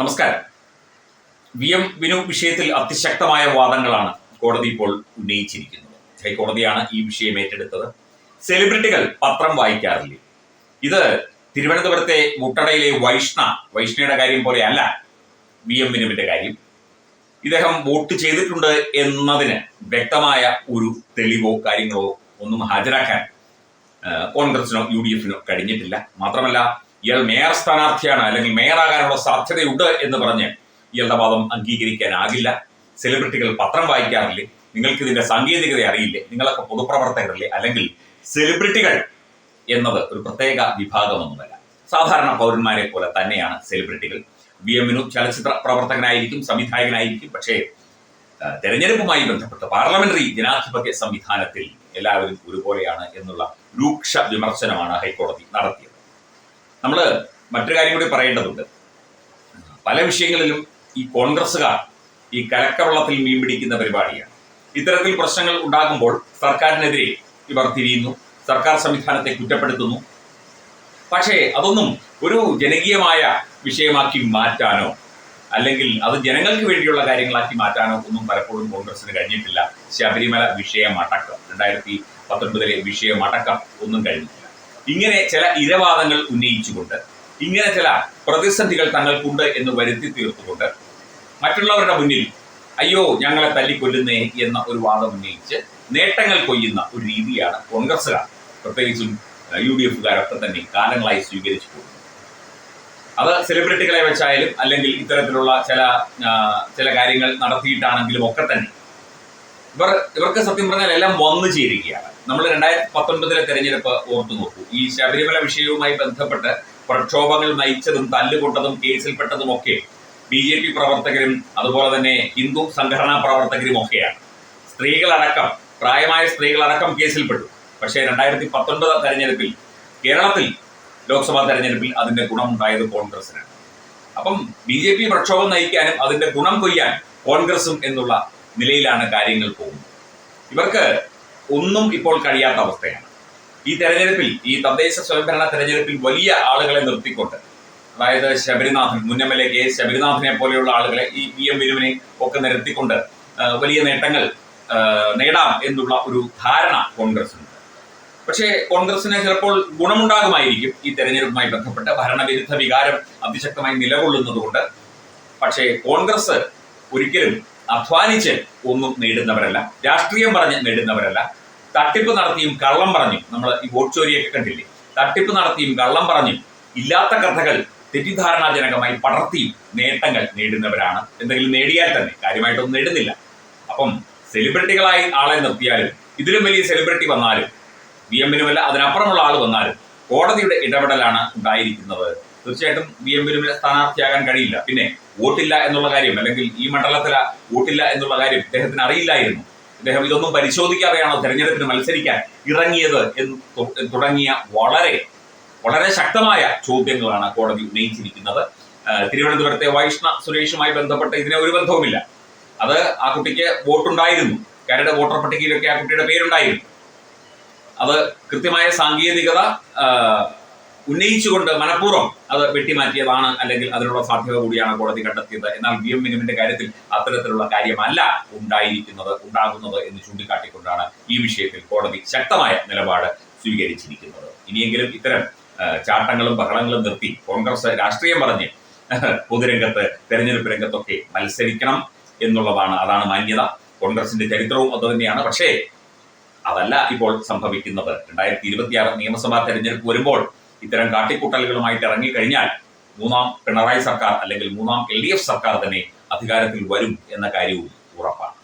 നമസ്കാരം. V M Vinu വിഷയത്തിൽ അതിശക്തമായ വാദങ്ങളാണ് കോടതി ഇപ്പോൾ ഉന്നയിച്ചിരിക്കുന്നത്. ഹൈക്കോടതിയാണ് ഈ വിഷയം ഏറ്റെടുത്തത്. സെലിബ്രിറ്റികൾ പത്രം വായിക്കാറില്ലേ? ഇത് തിരുവനന്തപുരത്തെ മുട്ടടയിലെ വൈഷ്ണ വൈഷ്ണയുടെ കാര്യം പോലെയല്ല വി എം വിനുവിന്റെ കാര്യം. ഇദ്ദേഹം വോട്ട് ചെയ്തിട്ടുണ്ട് എന്നതിന് വ്യക്തമായ ഒരു തെളിവോ കാര്യങ്ങളോ ഒന്നും ഹാജരാക്കാൻ കോൺഗ്രസിനോ യു ഡി എഫിനോ കഴിഞ്ഞിട്ടില്ല. മാത്രമല്ല ഇയാൾ മേയർ സ്ഥാനാർത്ഥിയാണ് അല്ലെങ്കിൽ മേയറാകാനുള്ള സാധ്യതയുണ്ട് എന്ന് പറഞ്ഞ് ഇയാളുടെ വാദം അംഗീകരിക്കാനാകില്ല. സെലിബ്രിറ്റികൾ പത്രം വായിക്കാറില്ലേ? നിങ്ങൾക്ക് ഇതിന്റെ സാങ്കേതികത അറിയില്ലേ? നിങ്ങളൊക്കെ പൊതുപ്രവർത്തകരല്ലേ? അല്ലെങ്കിൽ സെലിബ്രിറ്റികൾ എന്നത് ഒരു പ്രത്യേക വിഭാഗമൊന്നുമല്ല. സാധാരണ പൗരന്മാരെ പോലെ തന്നെയാണ് സെലിബ്രിറ്റികൾ വി എമ്മിനു ചലച്ചിത്ര പ്രവർത്തകനായിരിക്കും സംവിധായകനായിരിക്കും. പക്ഷേ തെരഞ്ഞെടുപ്പുമായി ബന്ധപ്പെട്ട് പാർലമെന്ററി ജനാധിപത്യ സംവിധാനത്തിൽ എല്ലാവരും ഒരുപോലെയാണ് എന്നുള്ള രൂക്ഷ വിമർശനമാണ് ഹൈക്കോടതി നടത്തിയത്. നമ്മൾ മറ്റൊരു കാര്യം കൂടി പറയേണ്ടതുണ്ട്. പല വിഷയങ്ങളിലും ഈ കോൺഗ്രസ്സുകാർ ഈ കലക്കവെള്ളത്തിൽ മീൻ പിടിക്കുന്ന പരിപാടിയാണ്. ഇത്തരത്തിൽ പ്രശ്നങ്ങൾ ഉണ്ടാകുമ്പോൾ സർക്കാരിനെതിരെ ഇവർ തിരിയുന്നു. സർക്കാർ സംവിധാനത്തെ കുറ്റപ്പെടുത്തുന്നു. പക്ഷേ അതൊന്നും ഒരു ജനകീയമായ വിഷയമാക്കി മാറ്റാനോ അല്ലെങ്കിൽ അത് ജനങ്ങൾക്ക് വേണ്ടിയുള്ള കാര്യങ്ങളാക്കി മാറ്റാനോ ഒന്നും പലപ്പോഴും കോൺഗ്രസിന് കഴിഞ്ഞിട്ടില്ല. ശബരിമല വിഷയമടക്കം രണ്ടായിരത്തി പത്തൊൻപതിലെ വിഷയമടക്കം ഒന്നും കഴിഞ്ഞിട്ടില്ല. ഇങ്ങനെ ചില ഇരവാദങ്ങൾ ഉന്നയിച്ചുകൊണ്ട് ഇങ്ങനെ ചില പ്രതിസന്ധികൾ തങ്ങൾക്കുണ്ട് എന്ന് വരുത്തി തീർത്തുകൊണ്ട് മറ്റുള്ളവരുടെ മുന്നിൽ അയ്യോ ഞങ്ങളെ തല്ലിക്കൊല്ലുന്നേ എന്ന ഒരു വാദം ഉന്നയിച്ച് നേട്ടങ്ങൾ കൊയ്യുന്ന ഒരു രീതിയാണ് കോൺഗ്രസ്സുകാർ. പ്രത്യേകിച്ചും യു ഡി എഫുകാരൊക്കെ തന്നെ കാലങ്ങളായി സ്വീകരിച്ചു പോകുന്നത് അത് സെലിബ്രിറ്റികളെ വെച്ചായാലും അല്ലെങ്കിൽ ഇത്തരത്തിലുള്ള ചില ചില കാര്യങ്ങൾ നടത്തിയിട്ടാണെങ്കിലും ഒക്കെ തന്നെ ഇവർ ഇവർക്ക് സത്യം പറഞ്ഞാൽ എല്ലാം വന്നു ചേരുകയാണ്. നമ്മൾ രണ്ടായിരത്തി പത്തൊൻപതിലെ തെരഞ്ഞെടുപ്പ് ഓർത്തു നോക്കൂ. ഈ ശബരിമല വിഷയവുമായി ബന്ധപ്പെട്ട് പ്രക്ഷോഭങ്ങൾ നയിച്ചതും തല്ലുകൊണ്ടതും കേസിൽപ്പെട്ടതും ഒക്കെ ബി ജെ പി പ്രവർത്തകരും അതുപോലെ തന്നെ ഹിന്ദു സംഘടനാ പ്രവർത്തകരും ഒക്കെയാണ്. സ്ത്രീകളടക്കം പ്രായമായ സ്ത്രീകളടക്കം കേസിൽപ്പെട്ടു. പക്ഷേ രണ്ടായിരത്തി പത്തൊൻപത് തെരഞ്ഞെടുപ്പിൽ കേരളത്തിൽ ലോക്സഭാ തെരഞ്ഞെടുപ്പിൽ അതിന്റെ ഗുണമുണ്ടായത് കോൺഗ്രസിനാണ് അപ്പം ബി ജെ പി പ്രക്ഷോഭം നയിക്കാനും അതിന്റെ ഗുണം കൊയ്യാൻ കോൺഗ്രസും എന്നുള്ള നിലയിലാണ് കാര്യങ്ങൾ പോകുന്നത്. ഇവർക്ക് ഒന്നും ഇപ്പോൾ കഴിയാത്ത അവസ്ഥയാണ്. ഈ തെരഞ്ഞെടുപ്പിൽ ഈ തദ്ദേശ സ്വയംഭരണ തെരഞ്ഞെടുപ്പിൽ വലിയ ആളുകളെ നിർത്തിക്കൊണ്ട് അതായത് ശബരിനാഥൻ എ കെ ശബരിനാഥനെ പോലെയുള്ള ആളുകളെ ഈ പി എം വിനുവിനെ ഒക്കെ നിരത്തിക്കൊണ്ട് വലിയ നേട്ടങ്ങൾ നേടാം എന്നുള്ള ഒരു ധാരണ കോൺഗ്രസ്സുണ്ട് പക്ഷേ കോൺഗ്രസിന് ചിലപ്പോൾ ഗുണമുണ്ടാകുമായിരിക്കും ഈ തെരഞ്ഞെടുപ്പുമായി ബന്ധപ്പെട്ട് ഭരണവിരുദ്ധ വികാരം അതിശക്തമായി നിലകൊള്ളുന്നതുകൊണ്ട്. പക്ഷേ കോൺഗ്രസ് ഒരിക്കലും അധ്വാനിച്ച് ഒന്നും നേടുന്നവരല്ല. രാഷ്ട്രീയം പറഞ്ഞ് നേടുന്നവരല്ല. തട്ടിപ്പ് നടത്തിയും കള്ളം പറഞ്ഞും. നമ്മൾ ഈ വോട്ട് ചോരിയൊക്കെ കണ്ടില്ലേ? തട്ടിപ്പ് നടത്തിയും കള്ളം പറഞ്ഞും ഇല്ലാത്ത കഥകൾ തെറ്റിദ്ധാരണാജനകമായി പടർത്തിയും നേട്ടങ്ങൾ നേടുന്നവരാണ്. എന്തെങ്കിലും നേടിയാൽ തന്നെ കാര്യമായിട്ടൊന്നും നേടുന്നില്ല. അപ്പം സെലിബ്രിറ്റികളായി ആളെ നിർത്തിയാലും ഇതിലും വലിയ സെലിബ്രിറ്റി വന്നാലും വി എമ്മിനുമല്ല അതിനപ്പുറമുള്ള ആൾ വന്നാലും കോടതിയുടെ ഇടപെടലാണ് ഉണ്ടായിരിക്കുന്നത്. തീർച്ചയായിട്ടും വി എം എമ്മിനുമിന് സ്ഥാനാർത്ഥിയാകാൻ കഴിയില്ല. പിന്നെ വോട്ടില്ല എന്നുള്ള കാര്യം അല്ലെങ്കിൽ ഈ മണ്ഡലത്തില വോട്ടില്ല എന്നുള്ള കാര്യം അദ്ദേഹത്തിന് അറിയില്ലായിരുന്നു. അദ്ദേഹം ഇതൊന്നും പരിശോധിക്കാതെയാണോ തെരഞ്ഞെടുപ്പിന് മത്സരിക്കാൻ ഇറങ്ങിയത് എന്ന് തുടങ്ങിയ വളരെ വളരെ ശക്തമായ ചോദ്യങ്ങളാണ് കോടതി ഉന്നയിച്ചിരിക്കുന്നത്. തിരുവനന്തപുരത്തെ വൈഷ്ണ സുരേഷുമായി ബന്ധപ്പെട്ട് ഇതിനെ ഒരു ബന്ധവുമില്ല. അത് ആ കുട്ടിക്ക് വോട്ടുണ്ടായിരുന്നു. കരട് വോട്ടർ പട്ടികയിലൊക്കെ ആ കുട്ടിയുടെ പേരുണ്ടായിരുന്നു. അത് കൃത്യമായ സാങ്കേതികത ഉന്നയിച്ചുകൊണ്ട് മനഃപൂർവം അത് വെട്ടിമാറ്റിയതാണ് അല്ലെങ്കിൽ അതിനുള്ള സാധ്യത കൂടിയാണ് കോടതി കണ്ടെത്തിയത്. എന്നാൽ വി എം മിനിമിന്റെ കാര്യത്തിൽ അത്തരത്തിലുള്ള കാര്യമല്ല ഉണ്ടായിരിക്കുന്നത് ഉണ്ടാകുന്നത് എന്ന് ചൂണ്ടിക്കാട്ടിക്കൊണ്ടാണ് ഈ വിഷയത്തിൽ കോടതി ശക്തമായ നിലപാട് സ്വീകരിച്ചിരിക്കുന്നത്. ഇനിയെങ്കിലും ഇത്തരം ചാട്ടങ്ങളും ബഹളങ്ങളും നിർത്തി കോൺഗ്രസ് രാഷ്ട്രീയം പറഞ്ഞ് പൊതുരംഗത്ത് തെരഞ്ഞെടുപ്പ് രംഗത്തൊക്കെ മത്സരിക്കണം എന്നുള്ളതാണ് അതാണ് മാന്യത. കോൺഗ്രസിന്റെ ചരിത്രവും അത് തന്നെയാണ്. പക്ഷേ അതല്ല ഇപ്പോൾ സംഭവിക്കുന്നത്. രണ്ടായിരത്തി ഇരുപത്തിയാറ് നിയമസഭാ തെരഞ്ഞെടുപ്പ് വരുമ്പോൾ ഇത്തരം കാട്ടിക്കൂട്ടലുകളുമായിട്ട് ഇറങ്ങിക്കഴിഞ്ഞാൽ മൂന്നാം പിണറായി സർക്കാർ അല്ലെങ്കിൽ മൂന്നാം എൽ ഡി എഫ് സർക്കാർ തന്നെ അധികാരത്തിൽ വരും എന്ന കാര്യവും ഉറപ്പാണ്.